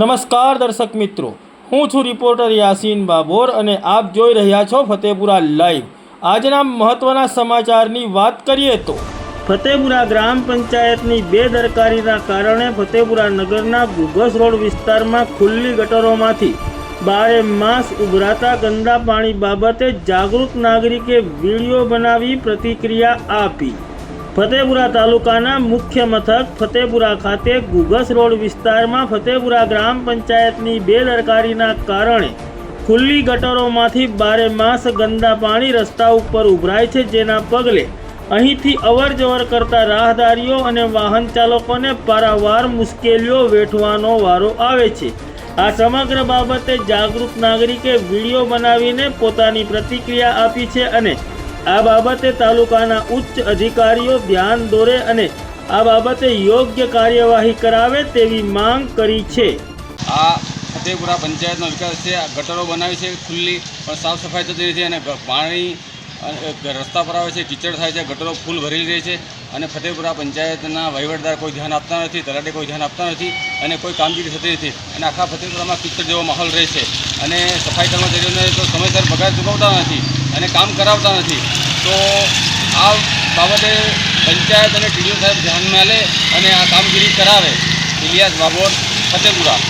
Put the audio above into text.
નમસ્કાર દર્શક મિત્રો. હું છું રિપોર્ટર યાસીન બાબોર અને આપ જોઈ રહ્યા છો ફતેપુરા લાઈવ. આજના મહત્વના સમાચારની વાત કરીએ તો, ફતેપુરા ગ્રામ પંચાયતની બેદરકારીના કારણે ફતેપુરા નગરના ગુગસ રોડ વિસ્તારમાં ખુલ્લી ગટરોમાંથી બારે માસ ઉભરાતા ગંદા પાણી બાબતે જાગૃત નાગરિકે વીડિયો બનાવી પ્રતિક્રિયા આપી. ફતેપુરા તાલુકાના મુખ્ય મથક ફતેપુરા ખાતે ગુગસ રોડ વિસ્તારમાં ફતેપુરા ગ્રામ પંચાયતની બેદરકારીના કારણે ખુલ્લી ગટરોમાંથી બારે માસ ગંદા પાણી રસ્તા ઉપર ઉભરાય છે, જેના પગલે અહીંથી અવર જવર કરતા રાહદારીઓ અને વાહન ચાલકોને પારાવાર મુશ્કેલીઓ વેઠવાનો વારો આવે છે. આ સમગ્ર બાબતે જાગૃત નાગરિકે વીડિયો બનાવીને પોતાની પ્રતિક્રિયા આપી છે અને આ બાબતે તાલુકાના ઉચ્ચ અધિકારીઓ ધ્યાન દોરે અને આ બાબતે યોગ્ય કાર્યવાહી કરાવે તેવી માંગ કરી છે. આ ફતેપુરા પંચાયતનો વિકાસ છે. ગટરો બનાવી છે. ખુલ્લી પણ સાફ સફાઈ થતી નથી અને પાણી રસ્તા પર આવે છે. કીચડ થાય છે. ગટરો ફૂલ ભરી રહે છે. અને ફતેપુરા પંચાયતના વહીવટદાર કોઈ ધ્યાન આપતા નથી. તલાટે કોઈ ધ્યાન આપતા નથી. અને કોઈ કામગીરી થતી નથી. અને આખા ફતેપુરામાં કીચડ જેવો માહોલ રહે છે. અને સફાઈ કર્મચારીઓને તો સમયસર પગાર ચૂકવતા નથી. અને કામ કરાવતા નથી. તો આ બાબતે પંચાયત અને ટીડીઓ સાહેબ ધ્યાનમાં લે અને આ કામગીરી કરાવે. ઇલિયાસ બાબોર, ફતેપુરા.